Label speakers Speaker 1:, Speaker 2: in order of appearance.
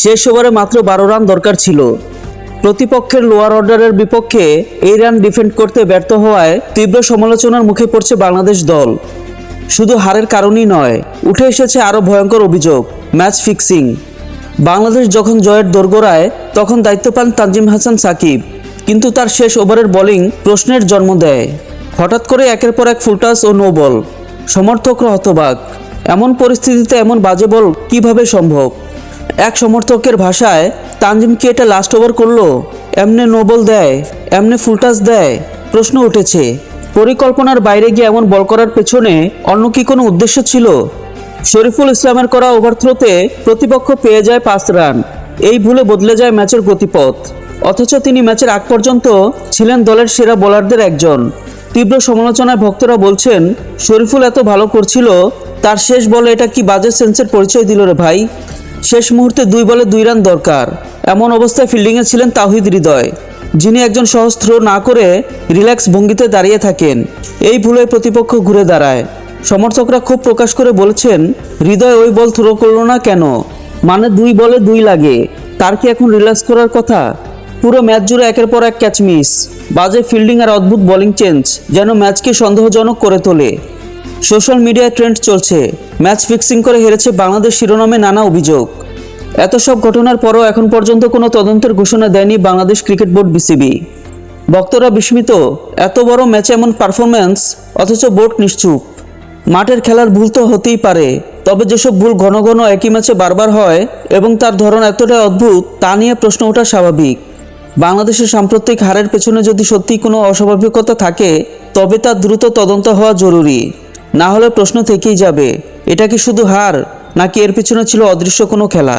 Speaker 1: শেষ ওভারে মাত্র বারো রান দরকার ছিল। প্রতিপক্ষের লোয়ার অর্ডারের বিপক্ষে এই রান ডিফেন্ড করতে ব্যর্থ হওয়ায় তীব্র সমালোচনার মুখে পড়ছে বাংলাদেশ দল। শুধু হারের কারণই নয়, উঠে এসেছে আরও ভয়ঙ্কর অভিযোগ ম্যাচ ফিক্সিং বাংলাদেশ যখন জয়ের দোরগোড়ায়, তখন দায়িত্ব পান তানজিম হাসান সাকিব, কিন্তু তার শেষ ওভারের বোলিং প্রশ্নের জন্ম দেয়। হঠাৎ করে একের পর এক ফুলটাস ও নো বল সমর্থকরা হতবাক। এমন পরিস্থিতিতে এমন বাজে বল কীভাবে সম্ভব? এক সমর্থকের ভাষায় তানজিম কি এটা লাস্ট ওভার করল। এমনে নো বল দেয়, এমনে ফুলটাস দেয়, প্রশ্ন উঠেছে। পরিকল্পনার বাইরে গিয়ে এমন বল করার পেছনে অন্য কি কোনো উদ্দেশ্য ছিল? শরীফুল ইসলামের করা ওভার থ্রোতে প্রতিপক্ষ পেয়ে যায় পাঁচ রান। এই ভুলে বদলে যায় ম্যাচের গতিপথ। অথচ তিনি ম্যাচের আগ পর্যন্ত ছিলেন দলের সেরা বোলারদের একজন। তীব্র সমালোচনায় ভক্তরা বলছেন, শরীফুল এত ভালো করছিল, তার শেষ বলে এটা কি বাজে সেন্সের পরিচয় দিল রে ভাই? শেষ মুহূর্তে দুই বলে দুই রান দরকার। এমন অবস্থায় ফিল্ডিংয়ে ছিলেন তাহিদ হৃদয়, যিনি একজন সহজ থ্রো না করে রিল্যাক্স ভঙ্গিতে দাঁড়িয়ে থাকেন। এই ভুলে প্রতিপক্ষ ঘুরে দাঁড়ায়। সমর্থকরা খুব প্রকাশ করে বলছেন, হৃদয় ওই বল থ্রো করল না কেন? মানে দুই বলে দুই লাগে। তার কি এখন রিল্যাক্স করার কথা? পুরো ম্যাচ জুড়ে একের পর এক ক্যাচ মিস বাজে ফিল্ডিং আর অদ্ভুত বোলিং চেঞ্জ যেন ম্যাচকে সন্দেহজনক করে তোলে। সোশ্যাল মিডিয়ায় ট্রেন্ড চলছে। ম্যাচ ফিক্সিং করে হেরেছে বাংলাদেশ শিরোনামে নানা অভিযোগ। এত সব ঘটনার পরও এখন পর্যন্ত কোনো তদন্তের ঘোষণা দেয়নি বাংলাদেশ ক্রিকেট বোর্ড বিসিবি। বক্তরা বিস্মিত, এত বড় ম্যাচে এমন পারফরম্যান্স, অথচ বোর্ড নিশ্চুপ। মাঠের খেলার ভুল তো হতেই পারে, তবে যেসব ভুল ঘন ঘন একই ম্যাচে বারবার হয় এবং তার ধরন এতটাই অদ্ভুত, তা নিয়ে প্রশ্ন ওঠা স্বাভাবিক। বাংলাদেশের সাম্প্রতিক হারের পেছনে যদি সত্যি কোনো অস্বাভাবিকতা থাকে, তবে তার দ্রুত তদন্ত হওয়া জরুরি। না হলে প্রশ্ন থেকেই যাবে, এটা কি শুধু হার, নাকি এর পিছনে ছিল অদৃশ্য কোনো খেলা?